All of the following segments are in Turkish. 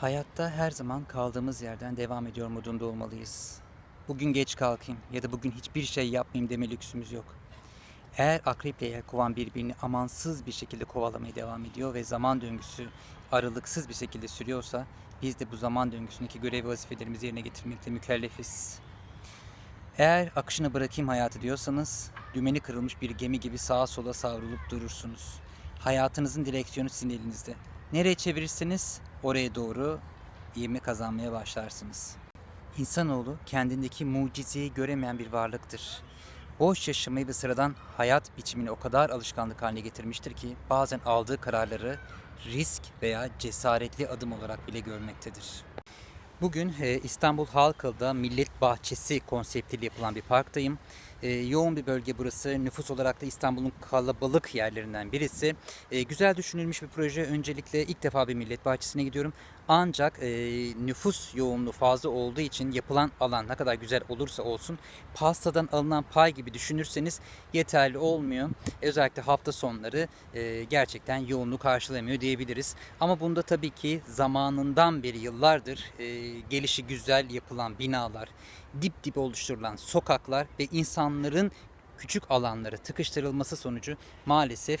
Hayatta her zaman kaldığımız yerden devam ediyor modunda olmalıyız. Bugün geç kalkayım ya da bugün hiçbir şey yapmayayım deme lüksümüz yok. Eğer akreple yelkovan birbirini amansız bir şekilde kovalamaya devam ediyor ve zaman döngüsü aralıksız bir şekilde sürüyorsa biz de bu zaman döngüsündeki görev vazifelerimizi yerine getirmekle mükellefiz. Eğer akışına bırakayım hayatı diyorsanız dümeni kırılmış bir gemi gibi sağa sola savrulup durursunuz. Hayatınızın direksiyonu sizin elinizde. Nereye çevirirseniz oraya doğru ivme kazanmaya başlarsınız. İnsanoğlu kendindeki mucizeyi göremeyen bir varlıktır. Boş yaşamayı ve sıradan hayat biçimini o kadar alışkanlık haline getirmiştir ki bazen aldığı kararları risk veya cesaretli adım olarak bile görmektedir. Bugün e, İstanbul Halkalı'da Millet Bahçesi konseptiyle yapılan bir parktayım. E, yoğun bir bölge burası. Nüfus olarak da İstanbul'un kalabalık yerlerinden birisi. E, güzel düşünülmüş bir proje. Öncelikle ilk defa bir Millet Bahçesi'ne gidiyorum. Ancak e, nüfus yoğunluğu fazla olduğu için yapılan alan ne kadar güzel olursa olsun pastadan alınan pay gibi düşünürseniz yeterli olmuyor. Özellikle hafta sonları e, gerçekten yoğunluğu karşılamıyor diyebiliriz. Ama bunda tabii ki zamanından beri yıllardır e, gelişi güzel yapılan binalar, dip dip oluşturulan sokaklar ve insanların küçük alanları tıkıştırılması sonucu maalesef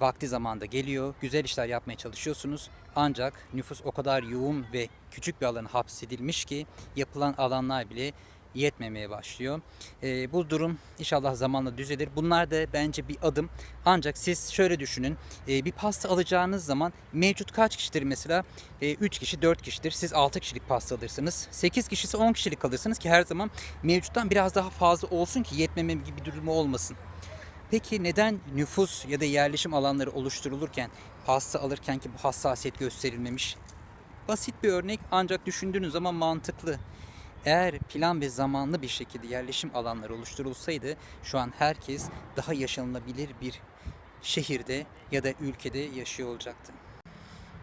vakti zamanda geliyor. Güzel işler yapmaya çalışıyorsunuz. Ancak nüfus o kadar yoğun ve küçük bir alana hapsedilmiş ki yapılan alanlar bile yetmemeye başlıyor. Ee, bu durum inşallah zamanla düzelir. Bunlar da bence bir adım. Ancak siz şöyle düşünün. Ee, bir pasta alacağınız zaman mevcut kaç kişidir mesela? 3 kişi 4 kişidir. Siz 6 kişilik pasta alırsınız. 8 kişisi 10 kişilik alırsınız ki her zaman mevcuttan biraz daha fazla olsun ki yetmeme gibi bir durumu olmasın. Peki neden nüfus ya da yerleşim alanları oluşturulurken pasta alırken ki bu hassasiyet gösterilmemiş? Basit bir örnek ancak düşündüğünüz zaman mantıklı. Eğer plan ve zamanlı bir şekilde yerleşim alanları oluşturulsaydı şu an herkes daha yaşanılabilir bir şehirde ya da ülkede yaşıyor olacaktı.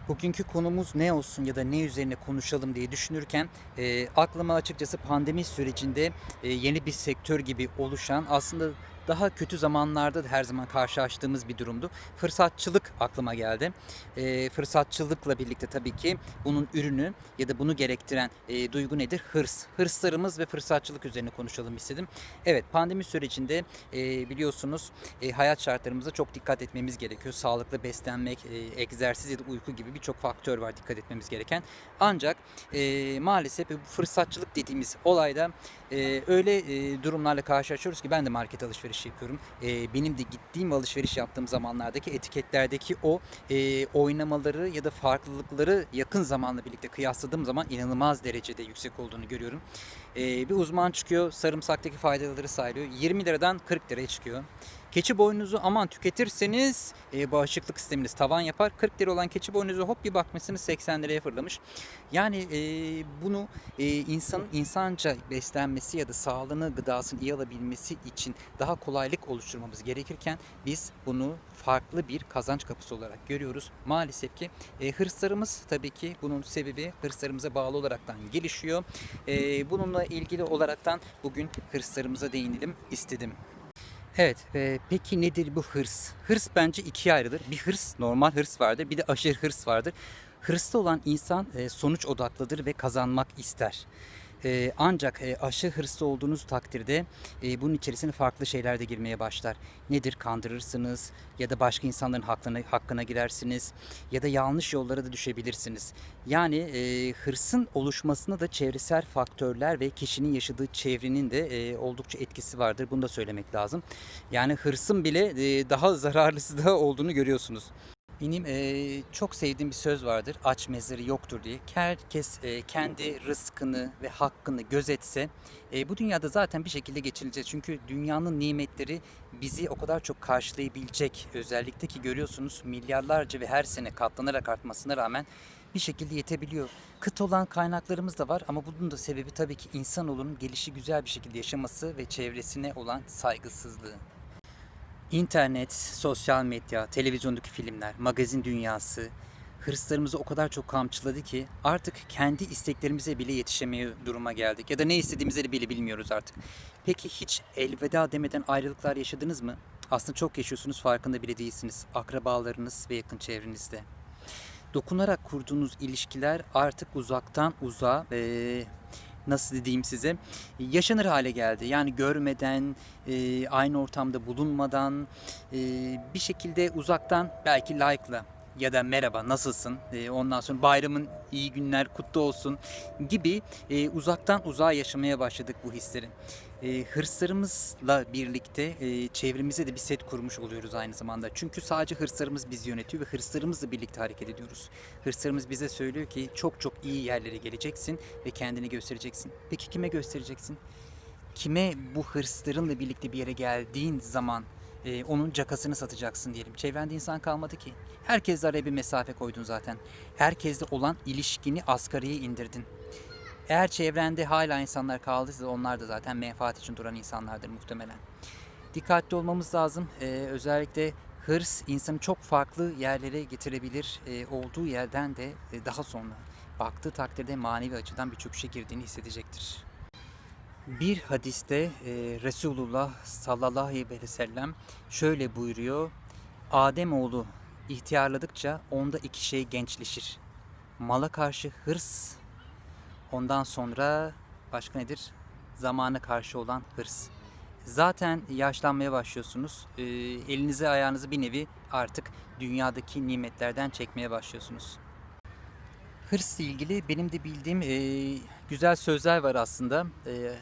Bugünkü konumuz ne olsun ya da ne üzerine konuşalım diye düşünürken e, aklıma açıkçası pandemi sürecinde e, yeni bir sektör gibi oluşan aslında daha kötü zamanlarda da her zaman karşılaştığımız bir durumdu. Fırsatçılık aklıma geldi. E, fırsatçılıkla birlikte tabii ki bunun ürünü ya da bunu gerektiren e, duygu nedir? Hırs. Hırslarımız ve fırsatçılık üzerine konuşalım istedim. Evet pandemi sürecinde e, biliyorsunuz e, hayat şartlarımıza çok dikkat etmemiz gerekiyor. Sağlıklı beslenmek, e, egzersiz ya da uyku gibi birçok faktör var dikkat etmemiz gereken. Ancak e, maalesef fırsatçılık dediğimiz olayda e, öyle e, durumlarla karşılaşıyoruz ki ben de market alışveriş yapıyorum. E, benim de gittiğim alışveriş yaptığım zamanlardaki etiketlerdeki o e, oynamaları ya da farklılıkları yakın zamanla birlikte kıyasladığım zaman inanılmaz derecede yüksek olduğunu görüyorum. E, bir uzman çıkıyor sarımsaktaki faydaları saylıyor. 20 liradan 40 liraya çıkıyor. Keçi boynuzu aman tüketirseniz e, bağışıklık sisteminiz tavan yapar. 40 lira olan keçi boynuzu hop bir bakmışsınız 80 liraya fırlamış. Yani e, bunu e, insanın insanca beslenmesi ya da sağlığını, gıdasını iyi alabilmesi için daha kolaylık oluşturmamız gerekirken biz bunu farklı bir kazanç kapısı olarak görüyoruz. Maalesef ki e, hırslarımız tabii ki bunun sebebi hırslarımıza bağlı olaraktan gelişiyor. E, bununla ilgili olaraktan bugün hırslarımıza değinelim istedim. Evet, e, peki nedir bu hırs? Hırs bence ikiye ayrılır. Bir hırs, normal hırs vardır. Bir de aşırı hırs vardır. Hırslı olan insan e, sonuç odaklıdır ve kazanmak ister. E, ancak e, aşırı hırslı olduğunuz takdirde e, bunun içerisine farklı şeyler de girmeye başlar. Nedir? Kandırırsınız ya da başka insanların hakkına, hakkına girersiniz ya da yanlış yollara da düşebilirsiniz. Yani e, hırsın oluşmasına da çevresel faktörler ve kişinin yaşadığı çevrenin de e, oldukça etkisi vardır. Bunu da söylemek lazım. Yani hırsın bile daha zararlısı da olduğunu görüyorsunuz. Benim eee, çok sevdiğim bir söz vardır. Aç mezarı yoktur diye. Herkes eee, kendi rızkını ve hakkını gözetse eee, bu dünyada zaten bir şekilde geçineceğiz. Çünkü dünyanın nimetleri bizi o kadar çok karşılayabilecek. Özellikle ki görüyorsunuz milyarlarca ve her sene katlanarak artmasına rağmen bir şekilde yetebiliyor. Kıt olan kaynaklarımız da var ama bunun da sebebi tabii ki insanoğlunun gelişi güzel bir şekilde yaşaması ve çevresine olan saygısızlığı. İnternet, sosyal medya, televizyondaki filmler, magazin dünyası hırslarımızı o kadar çok kamçıladı ki artık kendi isteklerimize bile yetişemeye duruma geldik. Ya da ne istediğimizi bile bilmiyoruz artık. Peki hiç elveda demeden ayrılıklar yaşadınız mı? Aslında çok yaşıyorsunuz farkında bile değilsiniz. Akrabalarınız ve yakın çevrenizde. dokunarak kurduğunuz ilişkiler artık uzaktan uzağa e, nasıl diyeyim size yaşanır hale geldi. Yani görmeden, e, aynı ortamda bulunmadan e, bir şekilde uzaktan belki like'la ya da merhaba nasılsın E, ondan sonra bayramın iyi günler kutlu olsun gibi e, uzaktan uzağa yaşamaya başladık bu hisleri. E, hırslarımızla birlikte e, çevremize de bir set kurmuş oluyoruz aynı zamanda. Çünkü sadece hırslarımız bizi yönetiyor ve hırslarımızla birlikte hareket ediyoruz. Hırslarımız bize söylüyor ki çok çok iyi yerlere geleceksin ve kendini göstereceksin. Peki kime göstereceksin? Kime bu hırslarınla birlikte bir yere geldiğin zaman e, onun cakasını satacaksın diyelim. Çevrende insan kalmadı ki. Herkesle araya bir mesafe koydun zaten. Herkesle olan ilişkini asgariye indirdin. Eğer çevrende hala insanlar kaldıysa onlar da zaten menfaat için duran insanlardır muhtemelen. Dikkatli olmamız lazım. Ee, özellikle hırs insanı çok farklı yerlere getirebilir. Ee, olduğu yerden de e, daha sonra baktığı takdirde manevi açıdan bir çöküşe girdiğini hissedecektir. Bir hadiste e, Resulullah sallallahu aleyhi ve sellem şöyle buyuruyor. Ademoğlu ihtiyarladıkça onda iki şey gençleşir. Mala karşı hırs, ondan sonra başka nedir? Zamana karşı olan hırs. Zaten yaşlanmaya başlıyorsunuz. E, elinizi ayağınızı bir nevi artık dünyadaki nimetlerden çekmeye başlıyorsunuz. Hırsla ilgili benim de bildiğim e, güzel sözler var aslında. E,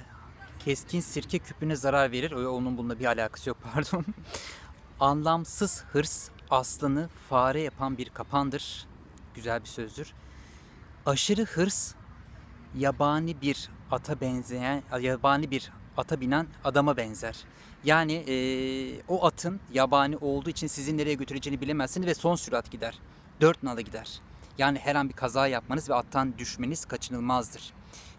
keskin sirke küpüne zarar verir. O onun bununla bir alakası yok pardon. Anlamsız hırs aslanı fare yapan bir kapandır. Güzel bir sözdür. Aşırı hırs yabani bir ata benzeyen, yabani bir ata binen adama benzer. Yani eee, o atın yabani olduğu için sizi nereye götüreceğini bilemezsiniz ve son sürat gider. Dört nala gider. Yani her an bir kaza yapmanız ve attan düşmeniz kaçınılmazdır.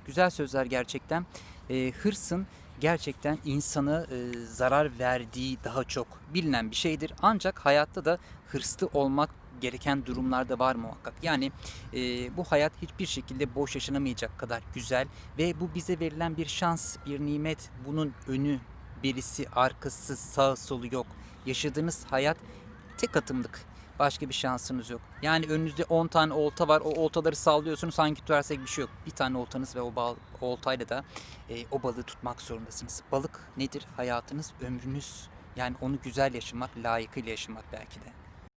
Güzel sözler gerçekten. Eee, hırsın gerçekten insana eee, zarar verdiği daha çok bilinen bir şeydir. Ancak hayatta da hırslı olmak gereken durumlarda var muhakkak. Yani eee, bu hayat hiçbir şekilde boş yaşanamayacak kadar güzel ve bu bize verilen bir şans, bir nimet. Bunun önü, birisi, arkası, sağ solu yok. Yaşadığınız hayat tek atımlık. Başka bir şansınız yok. Yani önünüzde 10 tane olta var. O oltaları sallıyorsunuz. Hangi tutarsak bir şey yok. Bir tane oltanız ve o bal, oltayla da e, o balığı tutmak zorundasınız. Balık nedir? Hayatınız, ömrünüz. Yani onu güzel yaşamak, layıkıyla yaşamak belki de.